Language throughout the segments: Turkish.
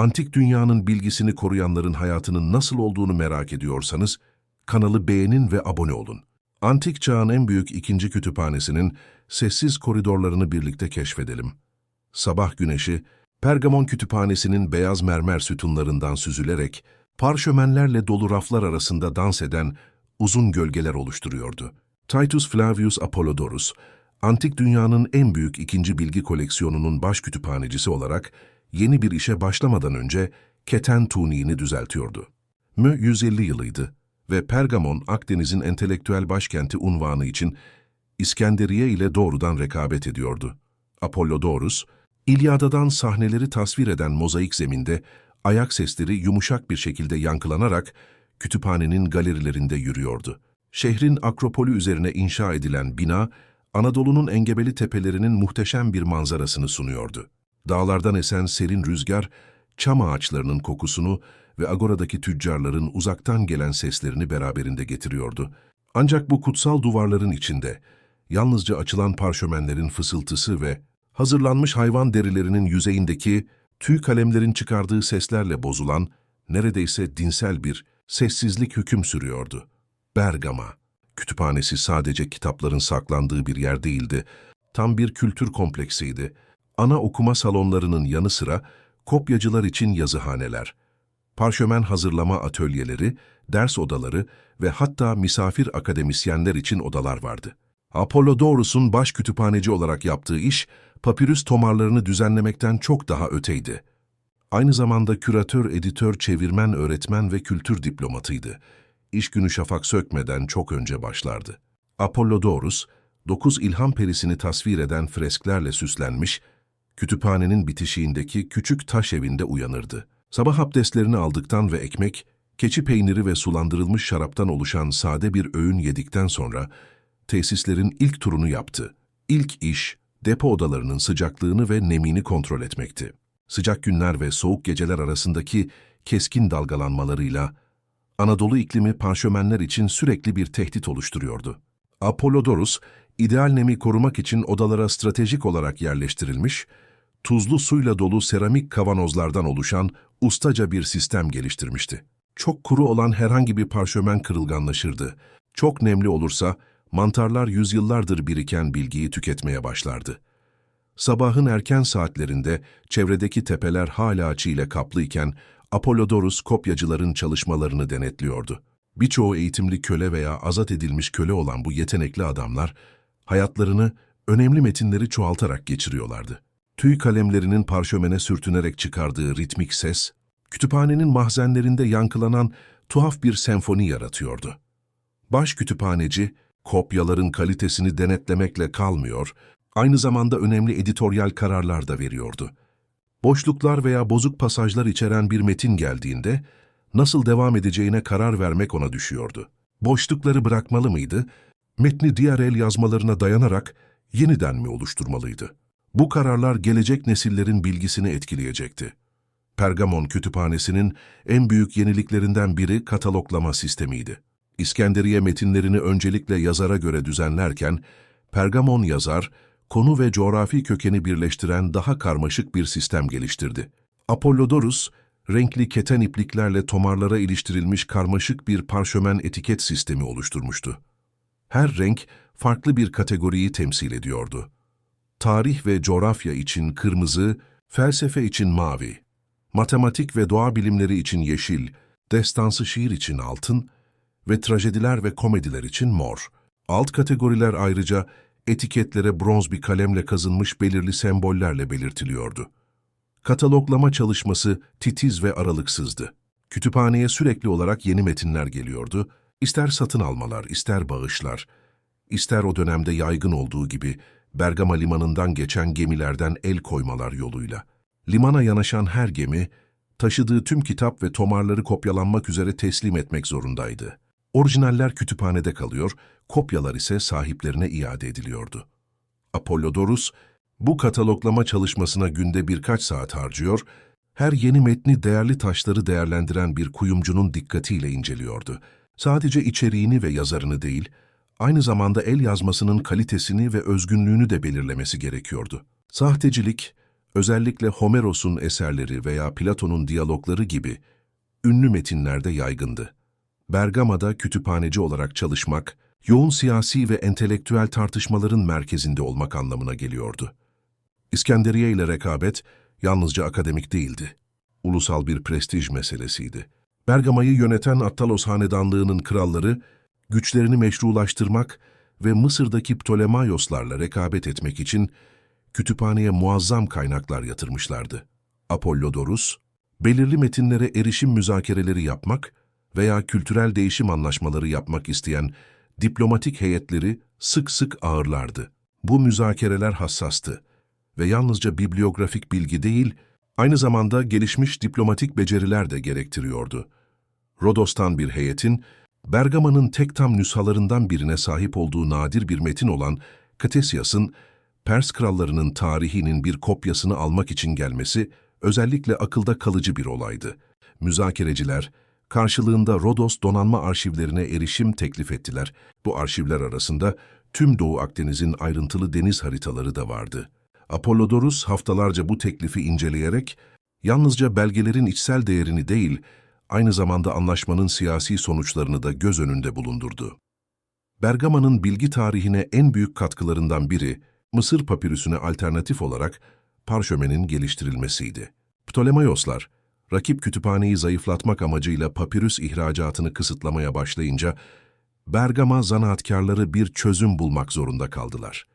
antik dünyanın bilgisini koruyanların hayatının nasıl olduğunu merak ediyorsanız, kanalı beğenin ve abone olun. Antik çağın en büyük ikinci kütüphanesinin sessiz koridorlarını birlikte keşfedelim. Sabah güneşi, Pergamon kütüphanesinin beyaz mermer sütunlarından süzülerek, parşömenlerle dolu raflar arasında dans eden uzun gölgeler oluşturuyordu. Titus Flavius Apollodorus, antik dünyanın en büyük ikinci bilgi koleksiyonunun baş kütüphanecisi olarak yeni bir işe başlamadan önce keten tuniğini düzeltiyordu. Mü 150 yılıydı ve Pergamon, Akdeniz'in entelektüel başkenti unvanı için İskenderiye ile doğrudan rekabet ediyordu. Apollodorus, İlyada'dan sahneleri tasvir eden mozaik zeminde ayak sesleri yumuşak bir şekilde yankılanarak kütüphanenin galerilerinde yürüyordu. Şehrin Akropolü üzerine inşa edilen bina, Anadolu'nun engebeli tepelerinin muhteşem bir manzarasını sunuyordu. Dağlardan esen serin rüzgar, çam ağaçlarının kokusunu ve agoradaki tüccarların uzaktan gelen seslerini beraberinde getiriyordu. Ancak bu kutsal duvarların içinde, yalnızca açılan parşömenlerin fısıltısı ve hazırlanmış hayvan derilerinin yüzeyindeki tüy kalemlerin çıkardığı seslerle bozulan, neredeyse dinsel bir sessizlik hüküm sürüyordu. Bergama, kütüphanesi sadece kitapların saklandığı bir yer değildi, tam bir kültür kompleksiydi. Ana okuma salonlarının yanı sıra kopyacılar için yazıhaneler, parşömen hazırlama atölyeleri, ders odaları ve hatta misafir akademisyenler için odalar vardı. Apollodorus'un baş kütüphaneci olarak yaptığı iş, papirüs tomarlarını düzenlemekten çok daha öteydi. Aynı zamanda küratör, editör, çevirmen, öğretmen ve kültür diplomatıydı. İş günü şafak sökmeden çok önce başlardı. Apollodorus, dokuz ilham perisini tasvir eden fresklerle süslenmiş, kütüphanenin bitişiğindeki küçük taş evinde uyanırdı. Sabah abdestlerini aldıktan ve ekmek, keçi peyniri ve sulandırılmış şaraptan oluşan sade bir öğün yedikten sonra tesislerin ilk turunu yaptı. İlk iş, depo odalarının sıcaklığını ve nemini kontrol etmekti. Sıcak günler ve soğuk geceler arasındaki keskin dalgalanmalarıyla Anadolu iklimi parşömenler için sürekli bir tehdit oluşturuyordu. Apollodorus, ideal nemi korumak için odalara stratejik olarak yerleştirilmiş, tuzlu suyla dolu seramik kavanozlardan oluşan ustaca bir sistem geliştirmişti. Çok kuru olan herhangi bir parşömen kırılganlaşırdı. Çok nemli olursa mantarlar yüzyıllardır biriken bilgiyi tüketmeye başlardı. Sabahın erken saatlerinde çevredeki tepeler hala çiğle kaplıyken Apollodorus kopyacıların çalışmalarını denetliyordu. Birçoğu eğitimli köle veya azat edilmiş köle olan bu yetenekli adamlar hayatlarını önemli metinleri çoğaltarak geçiriyorlardı. Tüy kalemlerinin parşömene sürtünerek çıkardığı ritmik ses, kütüphanenin mahzenlerinde yankılanan tuhaf bir senfoni yaratıyordu. Baş kütüphaneci, kopyaların kalitesini denetlemekle kalmıyor, aynı zamanda önemli editoryal kararlar da veriyordu. Boşluklar veya bozuk pasajlar içeren bir metin geldiğinde, nasıl devam edeceğine karar vermek ona düşüyordu. Boşlukları bırakmalı mıydı, metni diğer el yazmalarına dayanarak yeniden mi oluşturmalıydı? Bu kararlar gelecek nesillerin bilgisini etkileyecekti. Pergamon kütüphanesinin en büyük yeniliklerinden biri kataloglama sistemiydi. İskenderiye metinlerini öncelikle yazara göre düzenlerken, Pergamon yazar, konu ve coğrafi kökeni birleştiren daha karmaşık bir sistem geliştirdi. Apollodorus, renkli keten ipliklerle tomarlara iliştirilmiş karmaşık bir parşömen etiket sistemi oluşturmuştu. Her renk farklı bir kategoriyi temsil ediyordu. Tarih ve coğrafya için kırmızı, felsefe için mavi, matematik ve doğa bilimleri için yeşil, destansı şiir için altın ve trajediler ve komediler için mor. Alt kategoriler ayrıca etiketlere bronz bir kalemle kazınmış belirli sembollerle belirtiliyordu. Kataloglama çalışması titiz ve aralıksızdı. Kütüphaneye sürekli olarak yeni metinler geliyordu, ister satın almalar, ister bağışlar, ister o dönemde yaygın olduğu gibi Bergama limanından geçen gemilerden el koymalar yoluyla. Limana yanaşan her gemi, taşıdığı tüm kitap ve tomarları kopyalanmak üzere teslim etmek zorundaydı. Orijinaller kütüphanede kalıyor, kopyalar ise sahiplerine iade ediliyordu. Apollodorus, bu kataloglama çalışmasına günde birkaç saat harcıyor, her yeni metni değerli taşları değerlendiren bir kuyumcunun dikkatiyle inceliyordu. Sadece içeriğini ve yazarını değil, aynı zamanda el yazmasının kalitesini ve özgünlüğünü de belirlemesi gerekiyordu. Sahtecilik, özellikle Homeros'un eserleri veya Platon'un diyalogları gibi ünlü metinlerde yaygındı. Bergama'da kütüphaneci olarak çalışmak, yoğun siyasi ve entelektüel tartışmaların merkezinde olmak anlamına geliyordu. İskenderiye ile rekabet yalnızca akademik değildi. Ulusal bir prestij meselesiydi. Bergama'yı yöneten Attalos hanedanlığının kralları, güçlerini meşrulaştırmak ve Mısır'daki Ptolemaioslarla rekabet etmek için kütüphaneye muazzam kaynaklar yatırmışlardı. Apollodorus, belirli metinlere erişim müzakereleri yapmak veya kültürel değişim anlaşmaları yapmak isteyen diplomatik heyetleri sık sık ağırlardı. Bu müzakereler hassastı ve yalnızca bibliografik bilgi değil, aynı zamanda gelişmiş diplomatik beceriler de gerektiriyordu. Rodos'tan bir heyetin, Bergama'nın tek tam nüshalarından birine sahip olduğu nadir bir metin olan Ktesias'ın, Pers krallarının tarihinin bir kopyasını almak için gelmesi özellikle akılda kalıcı bir olaydı. Müzakereciler, karşılığında Rodos donanma arşivlerine erişim teklif ettiler. Bu arşivler arasında tüm Doğu Akdeniz'in ayrıntılı deniz haritaları da vardı. Apollodorus haftalarca bu teklifi inceleyerek, yalnızca belgelerin içsel değerini değil, aynı zamanda anlaşmanın siyasi sonuçlarını da göz önünde bulundurdu. Bergama'nın bilgi tarihine en büyük katkılarından biri, Mısır papirüsüne alternatif olarak parşömenin geliştirilmesiydi. Ptolemaioslar, rakip kütüphaneyi zayıflatmak amacıyla papirüs ihracatını kısıtlamaya başlayınca, Bergama zanaatkarları bir çözüm bulmak zorunda kaldılar.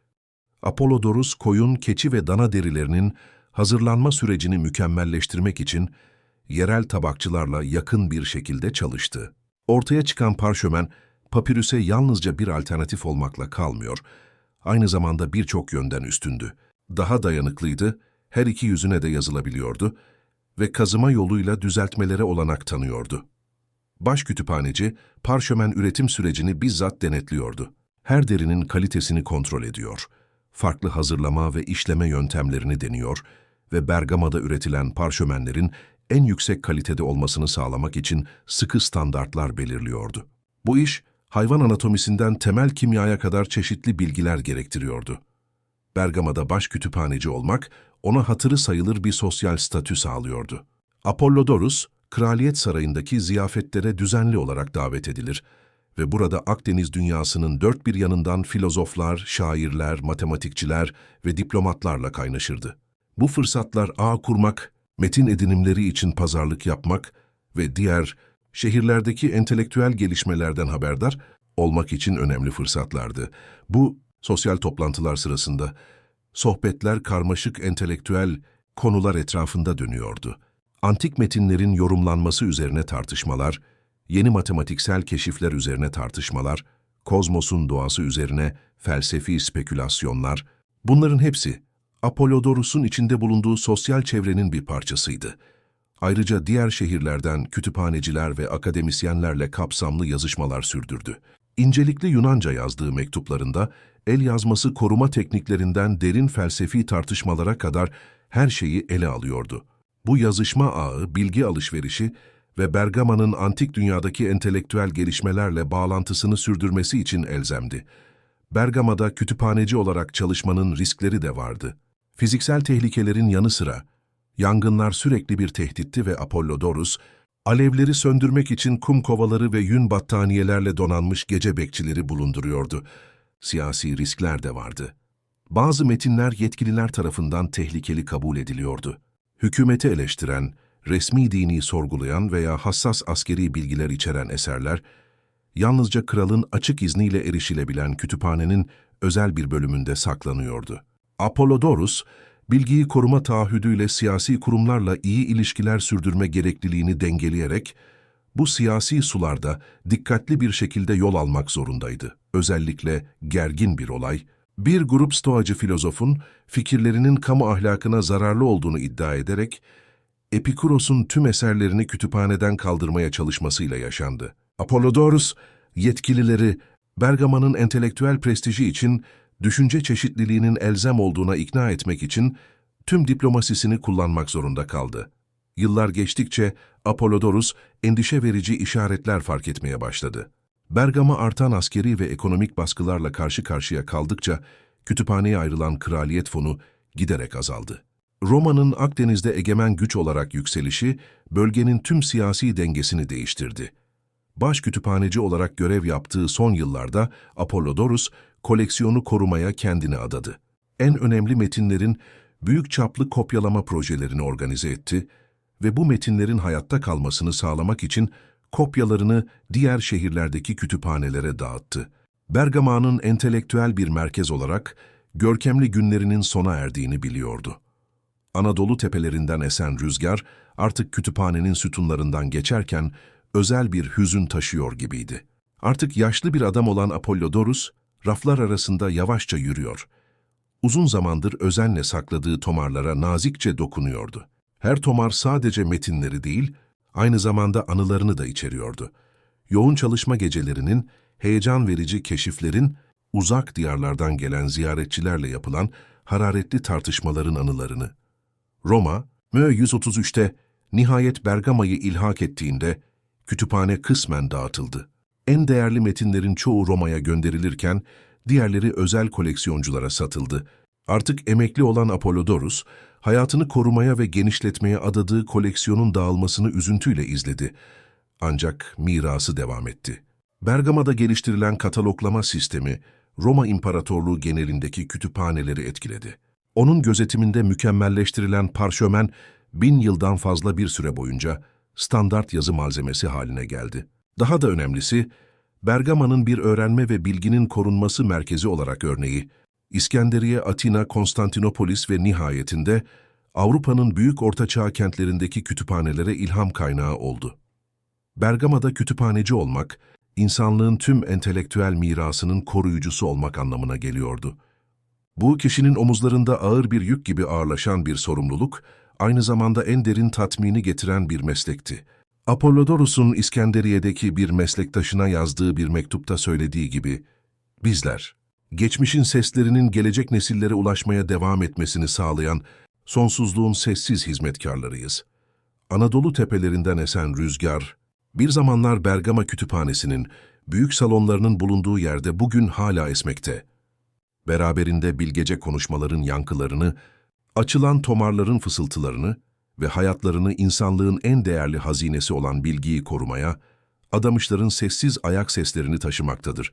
Apollodorus, koyun, keçi ve dana derilerinin hazırlanma sürecini mükemmelleştirmek için yerel tabakçılarla yakın bir şekilde çalıştı. Ortaya çıkan parşömen, papirüse yalnızca bir alternatif olmakla kalmıyor, aynı zamanda birçok yönden üstündü. Daha dayanıklıydı, her iki yüzüne de yazılabiliyordu ve kazıma yoluyla düzeltmelere olanak tanıyordu. Baş kütüphaneci, parşömen üretim sürecini bizzat denetliyordu. Her derinin kalitesini kontrol ediyor, farklı hazırlama ve işleme yöntemlerini deniyor ve Bergama'da üretilen parşömenlerin en yüksek kalitede olmasını sağlamak için sıkı standartlar belirliyordu. Bu iş, hayvan anatomisinden temel kimyaya kadar çeşitli bilgiler gerektiriyordu. Bergama'da baş kütüphaneci olmak, ona hatırı sayılır bir sosyal statü sağlıyordu. Apollodorus, kraliyet sarayındaki ziyafetlere düzenli olarak davet edilir ve burada Akdeniz dünyasının dört bir yanından filozoflar, şairler, matematikçiler ve diplomatlarla kaynaşırdı. Bu fırsatlar ağ kurmak, metin edinimleri için pazarlık yapmak ve diğer şehirlerdeki entelektüel gelişmelerden haberdar olmak için önemli fırsatlardı. Bu sosyal toplantılar sırasında sohbetler karmaşık entelektüel konular etrafında dönüyordu. Antik metinlerin yorumlanması üzerine tartışmalar, yeni matematiksel keşifler üzerine tartışmalar, kozmosun doğası üzerine felsefi spekülasyonlar, bunların hepsi Apollodorus'un içinde bulunduğu sosyal çevrenin bir parçasıydı. Ayrıca diğer şehirlerden kütüphaneciler ve akademisyenlerle kapsamlı yazışmalar sürdürdü. İncelikli Yunanca yazdığı mektuplarında el yazması koruma tekniklerinden derin felsefi tartışmalara kadar her şeyi ele alıyordu. Bu yazışma ağı, bilgi alışverişi ve Bergama'nın antik dünyadaki entelektüel gelişmelerle bağlantısını sürdürmesi için elzemdi. Bergama'da kütüphaneci olarak çalışmanın riskleri de vardı. Fiziksel tehlikelerin yanı sıra, yangınlar sürekli bir tehditti ve Apollodorus, alevleri söndürmek için kum kovaları ve yün battaniyelerle donanmış gece bekçileri bulunduruyordu. Siyasi riskler de vardı. Bazı metinler yetkililer tarafından tehlikeli kabul ediliyordu. Hükümeti eleştiren, resmi dini sorgulayan veya hassas askeri bilgiler içeren eserler, yalnızca kralın açık izniyle erişilebilen kütüphanenin özel bir bölümünde saklanıyordu. Apollodorus, bilgiyi koruma taahhüdüyle siyasi kurumlarla iyi ilişkiler sürdürme gerekliliğini dengeleyerek, bu siyasi sularda dikkatli bir şekilde yol almak zorundaydı. Özellikle gergin bir olay, bir grup stoacı filozofun fikirlerinin kamu ahlakına zararlı olduğunu iddia ederek, Epikuros'un tüm eserlerini kütüphaneden kaldırmaya çalışmasıyla yaşandı. Apollodorus, yetkilileri Bergama'nın entelektüel prestiji için düşünce çeşitliliğinin elzem olduğuna ikna etmek için tüm diplomasisini kullanmak zorunda kaldı. Yıllar geçtikçe Apollodorus endişe verici işaretler fark etmeye başladı. Bergama artan askeri ve ekonomik baskılarla karşı karşıya kaldıkça kütüphaneye ayrılan kraliyet fonu giderek azaldı. Roma'nın Akdeniz'de egemen güç olarak yükselişi, bölgenin tüm siyasi dengesini değiştirdi. Baş kütüphaneci olarak görev yaptığı son yıllarda Apollodorus, koleksiyonu korumaya kendini adadı. En önemli metinlerin büyük çaplı kopyalama projelerini organize etti ve bu metinlerin hayatta kalmasını sağlamak için kopyalarını diğer şehirlerdeki kütüphanelere dağıttı. Bergama'nın entelektüel bir merkez olarak görkemli günlerinin sona erdiğini biliyordu. Anadolu tepelerinden esen rüzgar artık kütüphanenin sütunlarından geçerken özel bir hüzün taşıyor gibiydi. Artık yaşlı bir adam olan Apollodorus, raflar arasında yavaşça yürüyor. Uzun zamandır özenle sakladığı tomarlara nazikçe dokunuyordu. Her tomar sadece metinleri değil, aynı zamanda anılarını da içeriyordu. Yoğun çalışma gecelerinin, heyecan verici keşiflerin, uzak diyarlardan gelen ziyaretçilerle yapılan hararetli tartışmaların anılarını. Roma, Mö 133'te nihayet Bergama'yı ilhak ettiğinde kütüphane kısmen dağıtıldı. En değerli metinlerin çoğu Roma'ya gönderilirken diğerleri özel koleksiyonculara satıldı. Artık emekli olan Apollodorus, hayatını korumaya ve genişletmeye adadığı koleksiyonun dağılmasını üzüntüyle izledi. Ancak mirası devam etti. Bergama'da geliştirilen kataloglama sistemi, Roma İmparatorluğu genelindeki kütüphaneleri etkiledi. Onun gözetiminde mükemmelleştirilen parşömen, bin yıldan fazla bir süre boyunca standart yazı malzemesi haline geldi. Daha da önemlisi, Bergama'nın bir öğrenme ve bilginin korunması merkezi olarak örneği, İskenderiye, Atina, Konstantinopolis ve nihayetinde Avrupa'nın büyük ortaçağ kentlerindeki kütüphanelere ilham kaynağı oldu. Bergama'da kütüphaneci olmak, insanlığın tüm entelektüel mirasının koruyucusu olmak anlamına geliyordu. Bu kişinin omuzlarında ağır bir yük gibi ağırlaşan bir sorumluluk, aynı zamanda en derin tatmini getiren bir meslekti. Apollodorus'un İskenderiye'deki bir meslektaşına yazdığı bir mektupta söylediği gibi, bizler, geçmişin seslerinin gelecek nesillere ulaşmaya devam etmesini sağlayan sonsuzluğun sessiz hizmetkarlarıyız. Anadolu tepelerinden esen rüzgar, bir zamanlar Bergama Kütüphanesi'nin büyük salonlarının bulunduğu yerde bugün hala esmekte. Beraberinde bilgece konuşmaların yankılarını, açılan tomarların fısıltılarını ve hayatlarını insanlığın en değerli hazinesi olan bilgiyi korumaya, adamışların sessiz ayak seslerini taşımaktadır.